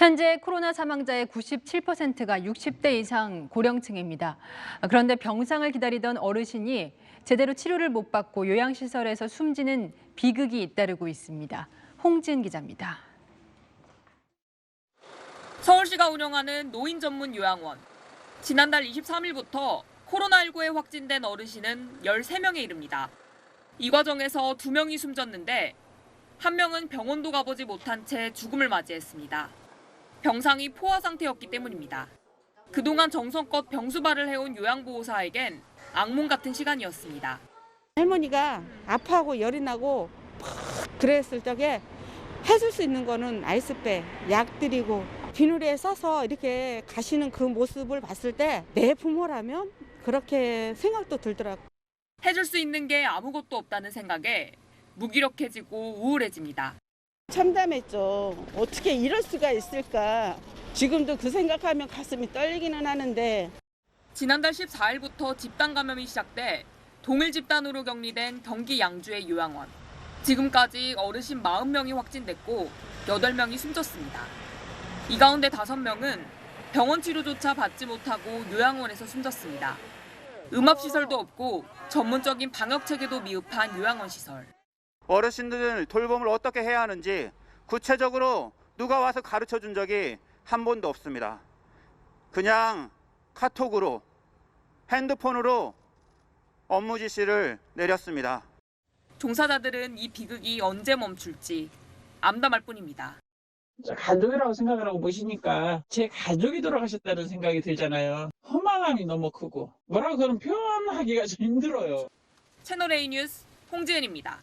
현재 코로나 사망자의 97%가 60대 이상 고령층입니다. 그런데 병상을 기다리던 어르신이 제대로 치료를 못 받고 요양시설에서 숨지는 비극이 잇따르고 있습니다. 홍지은 기자입니다. 서울시가 운영하는 노인 전문 요양원. 지난달 23일부터 코로나19에 확진된 어르신은 13명에 이릅니다. 이 과정에서 2명이 숨졌는데 한 명은 병원도 가보지 못한 채 죽음을 맞이했습니다. 병상이 포화 상태였기 때문입니다. 그동안 정성껏 병수발을 해온 요양보호사에겐 악몽 같은 시간이었습니다. 할머니가 아파하고 열이 나고 막 그랬을 적에 해줄 수 있는 거는 아이스백, 약 드리고 비누리에 싸서 이렇게 가시는 그 모습을 봤을 때 내 부모라면 그렇게 생각도 들더라고. 해줄 수 있는 게 아무것도 없다는 생각에 무기력해지고 우울해집니다. 참담했죠. 어떻게 이럴 수가 있을까. 지금도 그 생각하면 가슴이 떨리기는 하는데 지난달 14일부터 집단 감염이 시작돼 동일 집단으로 격리된 경기 양주의 요양원. 지금까지 어르신 40명이 확진됐고 8명이 숨졌습니다. 이 가운데 5명은 병원 치료조차 받지 못하고 요양원에서 숨졌습니다. 음압시설도 없고 전문적인 방역 체계도 미흡한 요양원 시설. 어르신들 돌봄을 어떻게 해야 하는지 구체적으로 누가 와서 가르쳐 준 적이 한 번도 없습니다. 그냥 카톡으로 핸드폰으로 업무 지시를 내렸습니다. 종사자들은 이 비극이 언제 멈출지 암담할 뿐입니다. 저 가족이라고 생각을 하고 모시니까 제 가족이 돌아가셨다는 생각이 들잖아요. 허망함이 너무 크고 뭐라고 그런 표현하기가 좀 힘들어요. 채널A 뉴스 홍지은입니다.